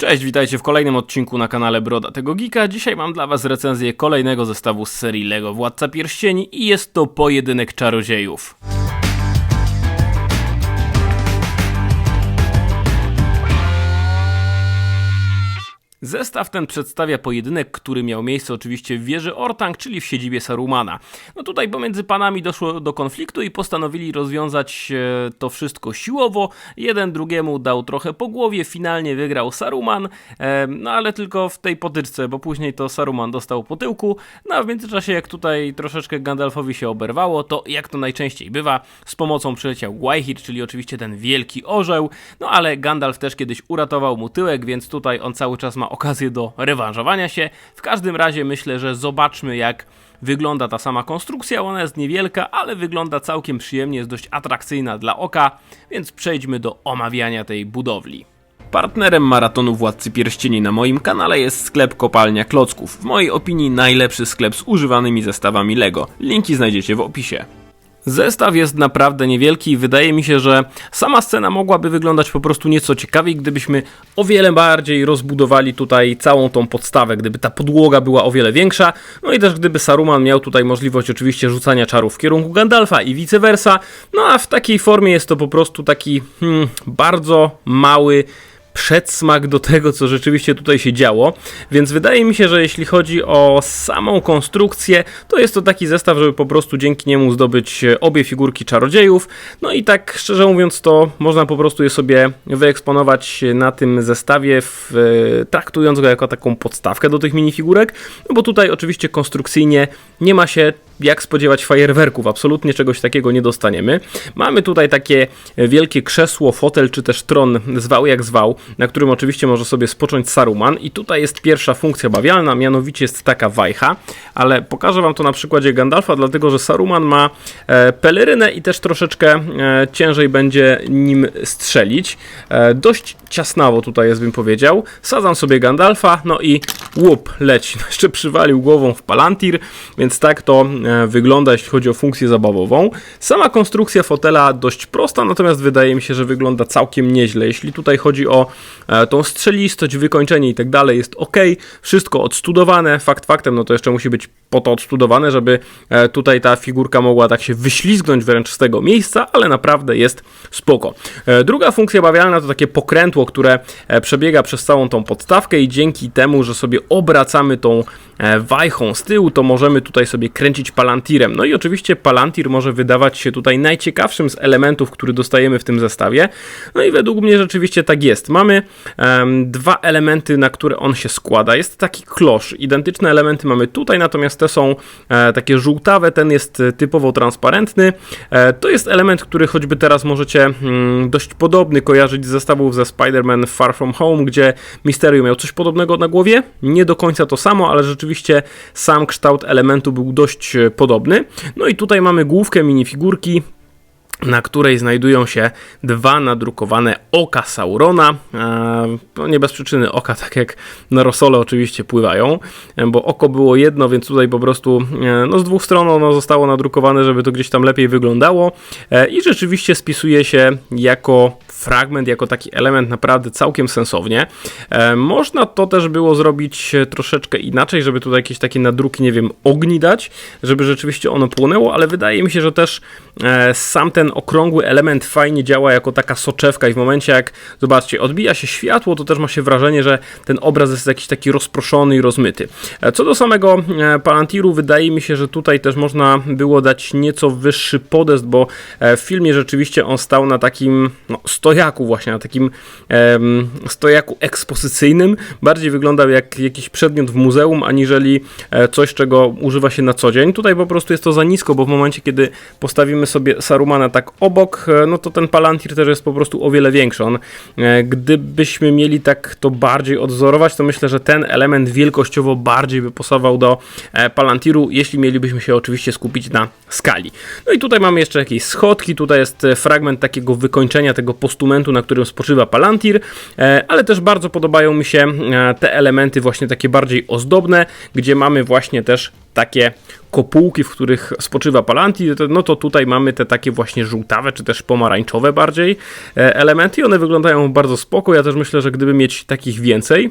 Cześć, witajcie w kolejnym odcinku na kanale Broda tego Geeka. Dzisiaj mam dla was recenzję kolejnego zestawu z serii LEGO Władca Pierścieni i jest to pojedynek czarodziejów. Zestaw ten przedstawia pojedynek, który miał miejsce oczywiście w wieży Ortang, czyli w siedzibie Sarumana. No tutaj pomiędzy panami doszło do konfliktu i postanowili rozwiązać e, to wszystko siłowo. Jeden drugiemu dał trochę po głowie, finalnie wygrał Saruman, e, no ale tylko w tej potyczce, bo później to Saruman dostał po tyłku. No a w międzyczasie jak tutaj troszeczkę Gandalfowi się oberwało, to jak to najczęściej bywa, z pomocą przyleciał Gwaihir, czyli oczywiście ten wielki orzeł, no ale Gandalf też kiedyś uratował mu tyłek, więc tutaj on cały czas ma okazję do rewanżowania się. W każdym razie myślę, że zobaczmy jak wygląda ta sama konstrukcja. Ona jest niewielka, ale wygląda całkiem przyjemnie, jest dość atrakcyjna dla oka, więc przejdźmy do omawiania tej budowli. Partnerem maratonu Władcy Pierścieni na moim kanale jest sklep Kopalnia Klocków. W mojej opinii najlepszy sklep z używanymi zestawami LEGO. Linki znajdziecie w opisie. Zestaw jest naprawdę niewielki i wydaje mi się, że sama scena mogłaby wyglądać po prostu nieco ciekawiej, gdybyśmy o wiele bardziej rozbudowali tutaj całą tą podstawę, gdyby ta podłoga była o wiele większa, no i też gdyby Saruman miał tutaj możliwość oczywiście rzucania czarów w kierunku Gandalfa i vice versa, no a w takiej formie jest to po prostu taki hmm, bardzo mały przedsmak do tego, co rzeczywiście tutaj się działo. Więc wydaje mi się, że jeśli chodzi o samą konstrukcję, to jest to taki zestaw, żeby po prostu dzięki niemu zdobyć obie figurki czarodziejów. No i tak szczerze mówiąc, to można po prostu je sobie wyeksponować na tym zestawie, w, traktując go jako taką podstawkę do tych minifigurek. No bo tutaj oczywiście konstrukcyjnie nie ma się jak spodziewać fajerwerków, absolutnie czegoś takiego nie dostaniemy. Mamy tutaj takie wielkie krzesło, fotel czy też tron, zwał jak zwał, na którym oczywiście może sobie spocząć Saruman i tutaj jest pierwsza funkcja bawialna, mianowicie jest taka wajcha, ale pokażę wam to na przykładzie Gandalfa, dlatego że Saruman ma e, pelerynę i też troszeczkę e, ciężej będzie nim strzelić. E, dość ciasnawo tutaj jest, bym powiedział. Sadzam sobie Gandalfa, no i łup, leci. Jeszcze przywalił głową w Palantir, więc tak to e, wygląda, jeśli chodzi o funkcję zabawową. Sama konstrukcja fotela dość prosta, natomiast wydaje mi się, że wygląda całkiem nieźle. Jeśli tutaj chodzi o e, tą strzelistość, wykończenie i tak dalej, jest ok, wszystko odstudowane. Fakt faktem, no to jeszcze musi być po to odstudowane, żeby e, tutaj ta figurka mogła tak się wyślizgnąć wręcz z tego miejsca, ale naprawdę jest spoko. Druga funkcja bawialna to takie pokrętło, które przebiega przez całą tą podstawkę i dzięki temu, że sobie obracamy tą e, wajchą z tyłu, to możemy tutaj sobie kręcić palantirem. No i oczywiście palantir może wydawać się tutaj najciekawszym z elementów, który dostajemy w tym zestawie. No i według mnie rzeczywiście tak jest. Mamy um, dwa elementy, na które on się składa. Jest taki klosz. Identyczne elementy mamy tutaj, natomiast te są e, takie żółtawe, ten jest typowo transparentny. E, to jest element, który choćby teraz możecie mm, dość podobny kojarzyć z zestawów ze Spider-Man Far From Home, gdzie Mysterio miał coś podobnego na głowie. Nie do końca to samo, ale rzeczywiście sam kształt elementu był dość e, podobny. No i tutaj mamy główkę minifigurki, na której znajdują się dwa nadrukowane oka Saurona. No nie bez przyczyny oka, tak jak na Rosole oczywiście pływają, e, bo oko było jedno, więc tutaj po prostu no z dwóch stron ono zostało nadrukowane, żeby to gdzieś tam lepiej wyglądało i rzeczywiście spisuje się jako fragment jako taki element naprawdę całkiem sensownie. E, można to też było zrobić troszeczkę inaczej, żeby tutaj jakieś takie nadruki, nie wiem, ogni dać, żeby rzeczywiście ono płonęło, ale wydaje mi się, że też e, sam ten okrągły element fajnie działa jako taka soczewka i w momencie jak, zobaczcie, odbija się światło, to też ma się wrażenie, że ten obraz jest jakiś taki rozproszony i rozmyty. E, co do samego Palantiru, wydaje mi się, że tutaj też można było dać nieco wyższy podest, bo w filmie rzeczywiście on stał na takim no, stojaku właśnie, na takim em, stojaku ekspozycyjnym. Bardziej wyglądał jak jakiś przedmiot w muzeum, aniżeli e, coś, czego używa się na co dzień. Tutaj po prostu jest to za nisko, bo w momencie, kiedy postawimy sobie Sarumana tak obok, e, no to ten Palantir też jest po prostu o wiele większy. On, e, gdybyśmy mieli tak to bardziej odzorować, to myślę, że ten element wielkościowo bardziej by pasował do Palantiru, jeśli mielibyśmy się oczywiście skupić na skali. No i tutaj mamy jeszcze jakieś schodki, tutaj jest fragment takiego wykończenia tego postu instrumentu, na którym spoczywa Palantir, e, ale też bardzo podobają mi się e, te elementy właśnie takie bardziej ozdobne, gdzie mamy właśnie też takie kopułki, w których spoczywa Palantir, no to tutaj mamy te takie właśnie żółtawe, czy też pomarańczowe bardziej e, elementy i one wyglądają bardzo spoko. Ja też myślę, że gdyby mieć takich więcej,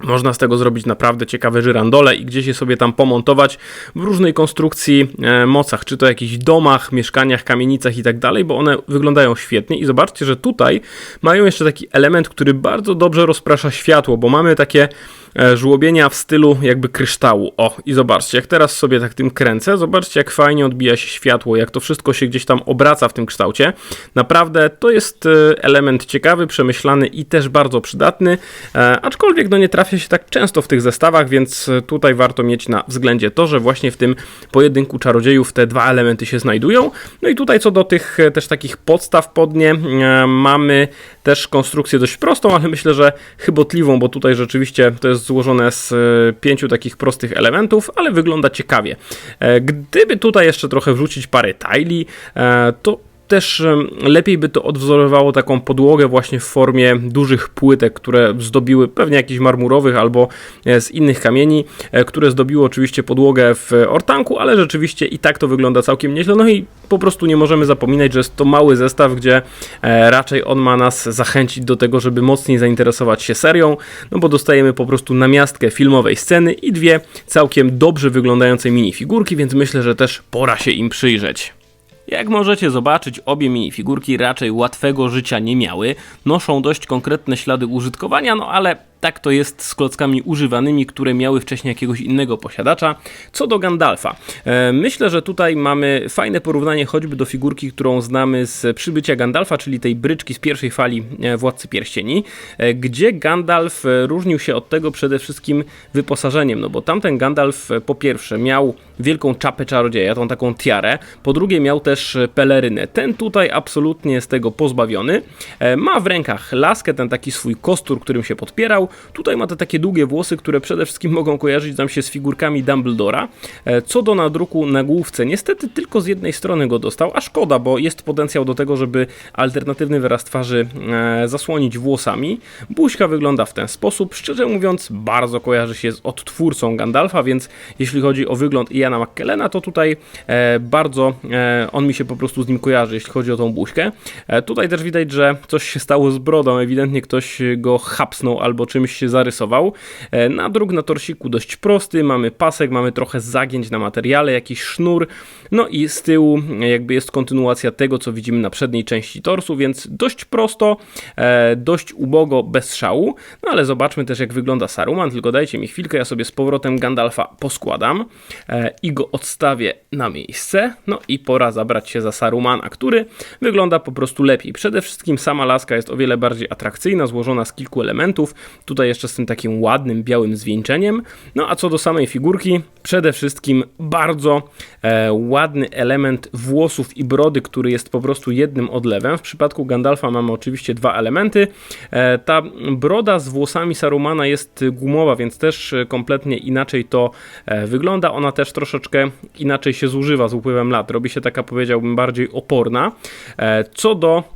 można z tego zrobić naprawdę ciekawe żyrandole i gdzieś je sobie tam pomontować w różnej konstrukcji, e, mocach, czy to jakichś domach, mieszkaniach, kamienicach i tak dalej, bo one wyglądają świetnie. I zobaczcie, że tutaj mają jeszcze taki element, który bardzo dobrze rozprasza światło, bo mamy takie żłobienia w stylu jakby kryształu. O, i zobaczcie, jak teraz sobie tak tym kręcę, zobaczcie jak fajnie odbija się światło, jak to wszystko się gdzieś tam obraca w tym kształcie. Naprawdę to jest e, element ciekawy, przemyślany i też bardzo przydatny, e, aczkolwiek no nie trafia się tak często w tych zestawach, więc tutaj warto mieć na względzie to, że właśnie w tym pojedynku czarodziejów te dwa elementy się znajdują. No i tutaj co do tych też takich podstaw podnie, mamy też konstrukcję dość prostą, ale myślę, że chybotliwą, bo tutaj rzeczywiście to jest złożone z e, pięciu takich prostych elementów, ale wygląda ciekawie. E, gdyby tutaj jeszcze trochę wrzucić parę tile, to też lepiej by to odwzorowało taką podłogę właśnie w formie dużych płytek, które zdobiły pewnie jakichś marmurowych albo e, z innych kamieni, e, które zdobiły oczywiście podłogę w ortanku, ale rzeczywiście i tak to wygląda całkiem nieźle. No i po prostu nie możemy zapominać, że jest to mały zestaw, gdzie e, raczej on ma nas zachęcić do tego, żeby mocniej zainteresować się serią, no bo dostajemy po prostu namiastkę filmowej sceny i dwie całkiem dobrze wyglądające minifigurki, więc myślę, że też pora się im przyjrzeć. Jak możecie zobaczyć, obie minifigurki raczej łatwego życia nie miały, noszą dość konkretne ślady użytkowania, no ale tak to jest z klockami używanymi, które miały wcześniej jakiegoś innego posiadacza. Co do Gandalfa, e, myślę, że tutaj mamy fajne porównanie choćby do figurki, którą znamy z przybycia Gandalfa, czyli tej bryczki z pierwszej fali e, Władcy Pierścieni, e, gdzie Gandalf różnił się od tego przede wszystkim wyposażeniem, no bo tamten Gandalf po pierwsze miał wielką czapę czarodzieja, tą taką tiarę, po drugie miał też pelerynę. Ten tutaj absolutnie jest tego pozbawiony. Ma w rękach laskę, ten taki swój kostur, którym się podpierał, Tutaj ma te takie długie włosy, które przede wszystkim mogą kojarzyć nam się z figurkami Dumbledora. E, co do nadruku na główce, niestety tylko z jednej strony go dostał, a szkoda, bo jest potencjał do tego, żeby alternatywny wyraz twarzy e, zasłonić włosami. Buźka wygląda w ten sposób. Szczerze mówiąc, bardzo kojarzy się z odtwórcą Gandalfa, więc jeśli chodzi o wygląd Iana McKellena, to tutaj e, bardzo on mi się po prostu z nim kojarzy, jeśli chodzi o tą buźkę. Tutaj też widać, że coś się stało z brodą, ewidentnie ktoś go hapsnął albo czymś się zarysował. E, nadruk na torsiku dość prosty, mamy pasek, mamy trochę zagięć na materiale, jakiś sznur, no i z tyłu jakby jest kontynuacja tego, co widzimy na przedniej części torsu, więc dość prosto, e, dość ubogo, bez szału, no ale zobaczmy też jak wygląda Saruman, tylko dajcie mi chwilkę, ja sobie z powrotem Gandalfa poskładam e, i go odstawię na miejsce, no i pora zabrać się za Sarumana, który wygląda po prostu lepiej. Przede wszystkim sama laska jest o wiele bardziej atrakcyjna, złożona z kilku elementów, Tutaj jeszcze z tym takim ładnym, białym zwieńczeniem. No a co do samej figurki, przede wszystkim bardzo e, ładny element włosów i brody, który jest po prostu jednym odlewem. W przypadku Gandalfa mamy oczywiście dwa elementy. E, ta broda z włosami Sarumana jest gumowa, więc też kompletnie inaczej to e, wygląda. Ona też troszeczkę inaczej się zużywa z upływem lat. Robi się taka, powiedziałbym, bardziej oporna. E, co do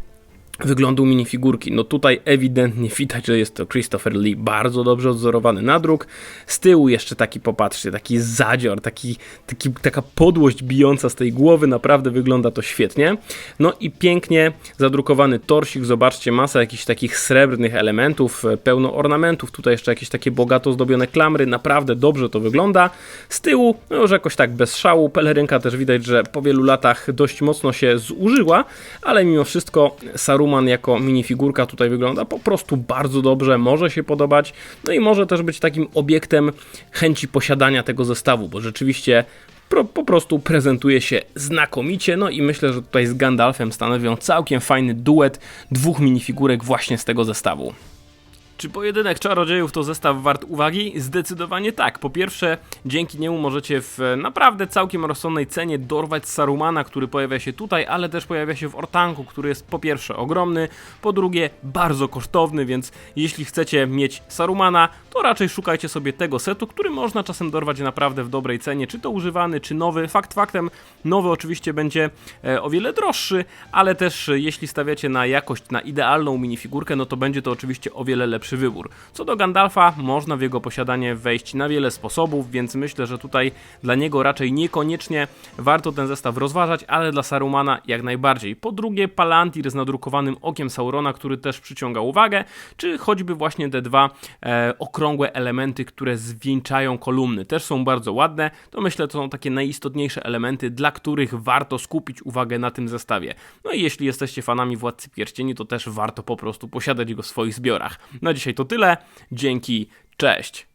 wyglądu minifigurki. No tutaj ewidentnie widać, że jest to Christopher Lee, bardzo dobrze odzorowany nadruk. Z tyłu jeszcze taki, popatrzcie, taki zadzior, taki, taki, taka podłość bijąca z tej głowy, naprawdę wygląda to świetnie. No i pięknie zadrukowany torsik, zobaczcie, masa jakichś takich srebrnych elementów, e, pełno ornamentów, tutaj jeszcze jakieś takie bogato zdobione klamry, naprawdę dobrze to wygląda. Z tyłu, no już jakoś tak bez szału, pelerynka też widać, że po wielu latach dość mocno się zużyła, ale mimo wszystko Sarum Jako minifigurka tutaj wygląda po prostu bardzo dobrze, może się podobać, no i może też być takim obiektem chęci posiadania tego zestawu, bo rzeczywiście po prostu prezentuje się znakomicie, no i myślę, że tutaj z Gandalfem stanowią całkiem fajny duet dwóch minifigurek właśnie z tego zestawu. Czy pojedynek czarodziejów to zestaw wart uwagi? Zdecydowanie tak. Po pierwsze, dzięki niemu możecie w naprawdę całkiem rozsądnej cenie dorwać Sarumana, który pojawia się tutaj, ale też pojawia się w Ortanku, który jest po pierwsze ogromny, po drugie bardzo kosztowny, więc jeśli chcecie mieć Sarumana, to raczej szukajcie sobie tego setu, który można czasem dorwać naprawdę w dobrej cenie, czy to używany, czy nowy. Fakt faktem, nowy oczywiście będzie e, o wiele droższy, ale też e, jeśli stawiacie na jakość, na idealną minifigurkę, no to będzie to oczywiście o wiele lepszy wybór. Co do Gandalfa, można w jego posiadanie wejść na wiele sposobów, więc myślę, że tutaj dla niego raczej niekoniecznie warto ten zestaw rozważać, ale dla Sarumana jak najbardziej. Po drugie, Palantir z nadrukowanym okiem Saurona, który też przyciąga uwagę, czy choćby właśnie te dwa e, okrągłe elementy, które zwieńczają kolumny, też są bardzo ładne. To myślę, to są takie najistotniejsze elementy, dla których warto skupić uwagę na tym zestawie. No i jeśli jesteście fanami Władcy Pierścieni, to też warto po prostu posiadać go w swoich zbiorach. Na dzisiaj to tyle. Dzięki, cześć!